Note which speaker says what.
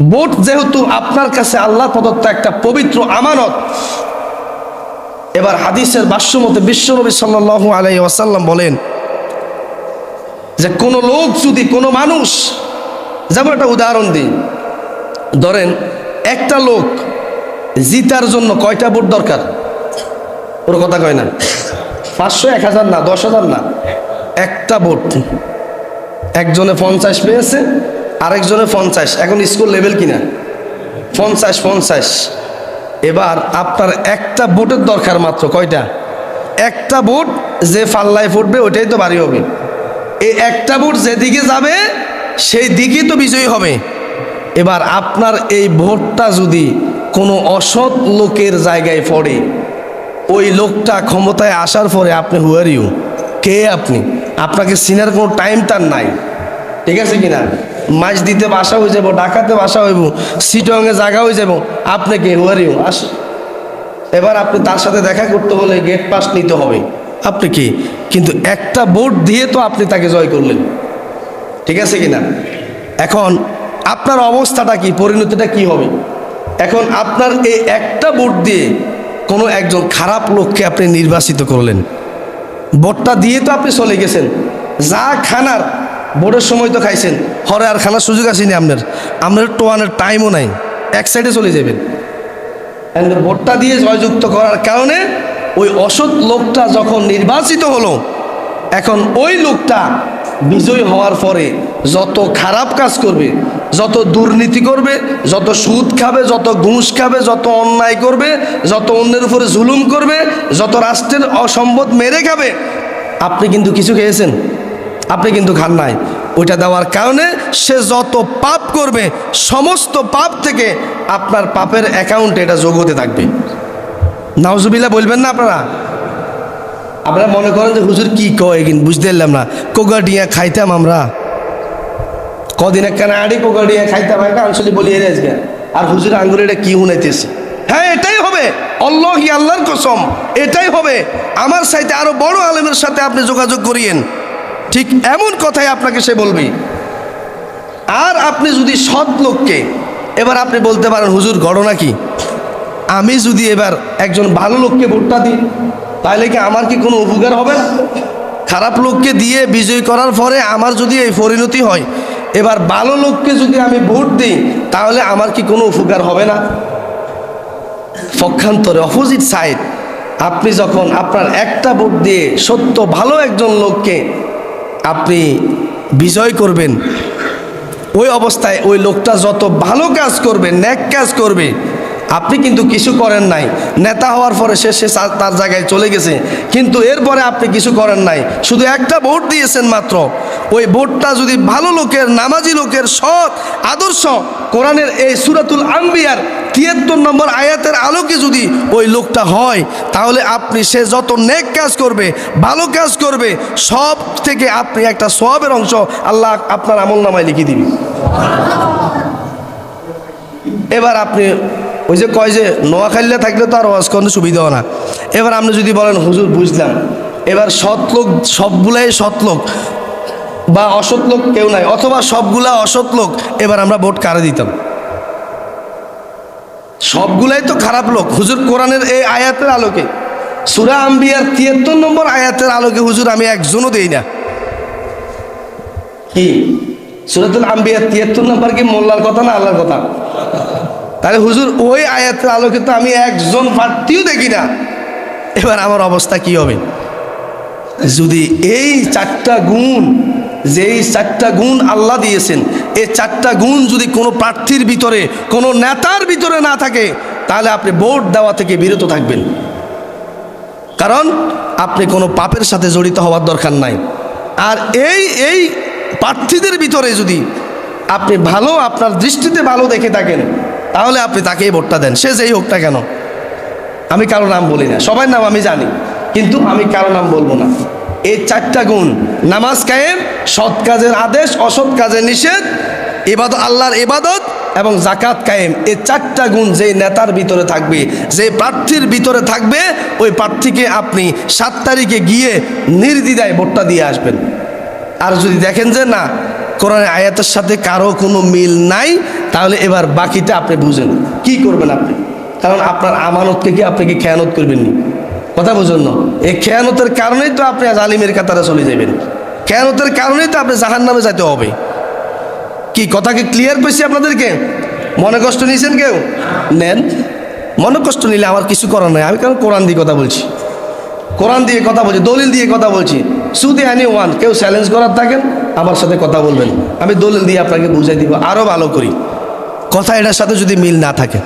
Speaker 1: Vote যেহেতু আপনার কাছে আল্লাহ প্রদত্ত একটা পবিত্র আমানত, এবার হাদিসের ভাষ্য মতে বিশ্বনবী সাল্লাল্লাহু আলাই ওয়াসাল্লাম বলেন যে কোনো লোক যদি কোনো মানুষ, যেমন একটা উদাহরণ দিই, ধরেন একটা লোক জিতার জন্য কয়টা ভোট দরকার? ওর কথা কয় না। পাঁচশো, এক হাজার না, দশ হাজার না? একটা ভোট একজনে পঞ্চাশ পেয়েছে আরেকজনে পঞ্চাশ। এখন স্কুল লেভেল কিনা? পঞ্চাশ পঞ্চাশ। এবার আপনার একটা ভোটের দরকার মাত্র, কয়টা? একটা ভোট যে ফাল্লায় ফুটবে, ওইটাই তো বাড়ি হবে। এই একটা ভোট যেদিকে যাবে, সেই দিকেই তো বিজয়ী হবে। এবার আপনার এই ভোটটা যদি কোনো অসৎ লোকের জায়গায় পড়ে, ওই লোকটা ক্ষমতায় আসার পরে আপনি হুয়ারিও কে আপনি? আপনাকে সিনার কোনো টাইম তার নাই। ঠিক আছে কিনা? মাছ দিতে বাসা হয়ে যাব, ডাকাতে বাসা হইব, সিটংয়ে জায়গা হয়ে যাব। আপনি কে হুয়ারিও আস। এবার আপনি তার সাথে দেখা করতে হলে গেট পাস নিতে হবে। আপনি কি? কিন্তু একটা ভোট দিয়ে তো আপনি তাকে জয় করলেন। ঠিক আছে কিনা? এখন আপনার অবস্থাটা কি? পরিণতিটা কি হবে? এখন আপনার এই একটা ভোট দিয়ে কোনো একজন খারাপ লোককে আপনি নির্বাচিত করলেন। ভোটটা দিয়ে তো আপনি চলে গেছেন। যা খানার ভোটের সময় তো খাইছেন। হরে আর খানার সুযোগ আসেনি আপনার। আপনার টোয়ানের টাইমও নাই। এক সাইডে চলে যাবেন। ভোটটা দিয়ে জয়যুক্ত করার কারণে ওই অসৎ লোকটা যখন নির্বাচিত হলো, এখন ওই লোকটা বিজয়ী হওয়ার পরে যত খারাপ কাজ করবে, যত দুর্নীতি করবে, যত সুদ খাবে, যত ঘুষ খাবে, যত অন্যায় করবে, যত অন্যের উপরে জুলুম করবে, যত রাষ্ট্রের অসম্পদ মেরে খাবে, আপনি কিন্তু কিছু খেয়েছেন। আপনি কিন্তু খান নাই। ওইটা দেওয়ার কারণে সে যত পাপ করবে, সমস্ত পাপ থেকে আপনার পাপের অ্যাকাউন্টে এটা যোগ হতে থাকবে। নাওজুবিল্লা বলবেন না আপনারা? আপনারা মনে করেন যে হুজুর কি কয় কিন্তু বুঝতে পারলাম না। কোগাডিয়া খাইতাম আমরা। কদিন একখানে আড়ি কোগাডিয়া খাইতাম, একটা আঞ্চলিক বলি এর আজকে। আর হুজুর আঙ্গুরে এটা কি শুনাইতেছে? হ্যাঁ এটাই হবে। অল্লাহি আল্লাহর কসম, এটাই হবে। আমার সাথে আরও বড় আলেমের সাথে আপনি যোগাযোগ করিয়েন। ঠিক এমন কথাই আপনাকে সে বলবে। আর আপনি যদি সৎ লোককে, এবার আপনি বলতে পারেন, হুজুর, ঘটনা কি? আমি যদি এবার একজন ভালো লোককে ভোটটা দিই, তাহলে কি আমার কি কোনো উপকার হবে? না খারাপ লোককে দিয়ে বিজয় করার পরে আমার যদি এই পরিণতি হয়, এবার ভালো লোককে যদি আমি ভোট দিই, তাহলে আমার কি কোনো উপকার হবে না? পক্ষান্তরে অপোজিট সাইড, আপনি যখন আপনার একটা ভোট দিয়ে সত্য ভালো একজন লোককে আপনি বিজয় করবেন। ওই অবস্থায় ওই লোকটা যত ভালো কাজ করবে ন্যাক কাজ করবে আপনি কিন্তু কিছু করেন নাই। নেতা হওয়ার পরে সে সে তার- জায়গায় চলে গেছে। কিন্তু এরপরে আপনি কিছু করেন নাই। শুধু একটা ভোট দিয়েছেন মাত্র। ওই ভোটটা যদি ভালো লোকের, নামাজি লোকের সৎ, আদর্শ, কোরআনের এই সুরাতুল আম্বিয়ার তিয়াত্তর নম্বর আয়াতের আলোকে যদি ওই লোকটা হয়, তাহলে আপনি সে যত নেক কাজ করবে, ভালো কাজ করবে, সব থেকে আপনি একটা সবের অংশ আল্লাহ আপনার আমল নামায় লিখে দিবি। এবার আপনি ওই যে কয় যে নোয়াখাইলে থাকলে তো আর ওয়াজ সুবিধা হয় না। এবার আপনি যদি বলেন, হুজুর, বুঝলাম। এবার সৎ লোক, সবগুলাই সৎ লোক বা অসৎ লোক কেউ নাই, অথবা সবগুলা অসৎ লোক, এবার আমরা ভোট কারে দিতাম? সবগুলাই তো খারাপ লোক। হুজুর, কোরআনের এই আয়াতের আলোকে, সুরা আম্বিয়ার তিয়াত্তর নম্বর আয়াতের আলোকে হুজুর, আমি একজনও দেই না। কি? সুরাতুল আম্বিয়ার তিয়াত্তর নম্বর কি মোল্লার কথা না আল্লাহর কথা? তাহলে হুজুর, ওই আয়াতের আলোকে তো আমি একজন প্রার্থীও দেখি না। এবার আমার অবস্থা কি হবে? যদি এই চারটা গুণ, যেই চারটা গুণ আল্লাহ দিয়েছেন এই চারটা গুণ যদি কোনো প্রার্থীর ভিতরে, কোনো নেতার ভিতরে না থাকে, তাহলে আপনি ভোট দেওয়া থেকে বিরত থাকবেন। কারণ আপনি কোনো পাপের সাথে জড়িত হওয়ার দরকার নাই। আর এই এই প্রার্থীদের ভিতরে যদি আপনি ভালো, আপনার দৃষ্টিতে ভালো দেখে থাকেন তাহলে আপনি তাকেই ভোটটা দেন। সে যেই হোক না কেন। আমি কারও নাম বলি না। সবার নাম আমি জানি। কিন্তু আমি কারও নাম বলব না। এই চারটা গুণ, নামাজ কায়েম, সৎ কাজের আদেশ, অসৎ কাজের নিষেধ, এবাদত, আল্লাহর এবাদত এবং জাকাত কায়েম। এই চারটা গুণ যে নেতার ভিতরে থাকবে যে প্রার্থীর ভিতরে থাকবে, ওই প্রার্থীকে আপনি সাত তারিখে গিয়ে নির্দ্বিধায় ভোটটা দিয়ে আসবেন। আর যদি দেখেন যে না কোরআন আয়াতের সাথে কারও কোনো মিল নাই তাহলে এবার বাকিটা আপনি বুঝেন। কি করবেন আপনি? কারণ আপনার আমানতকে কি আপনি কি খেয়ানত করবেন নি কথা বুঝুন না। এই খেয়ানতের কারণেই তো আপনি আজ আলিমের কাতারে চলে যাবেন খেয়ানতের কারণেই তো আপনি জাহান নামে যেতে হবে। কি, কথা কি ক্লিয়ার পেয়েছি আপনাদেরকে? মনে কষ্ট নিয়েছেন কেউ? নেন। মনে কষ্ট নিলে আমার কিছু করার নাই। আমি কারণ কোরআন দিয়ে কথা বলছি। কোরআন দিয়ে কথা বলছি, দলিল দিয়ে কথা বলছি। শুধু আনি ওয়ান। কেউ চ্যালেঞ্জ করার থাকেন, আমার সাথে কথা বলবেন। আমি দলিল দিয়ে আপনাকে বুঝাই দিব। আরও ভালো করি। কথা এটার সাথে যদি মিল না থাকে।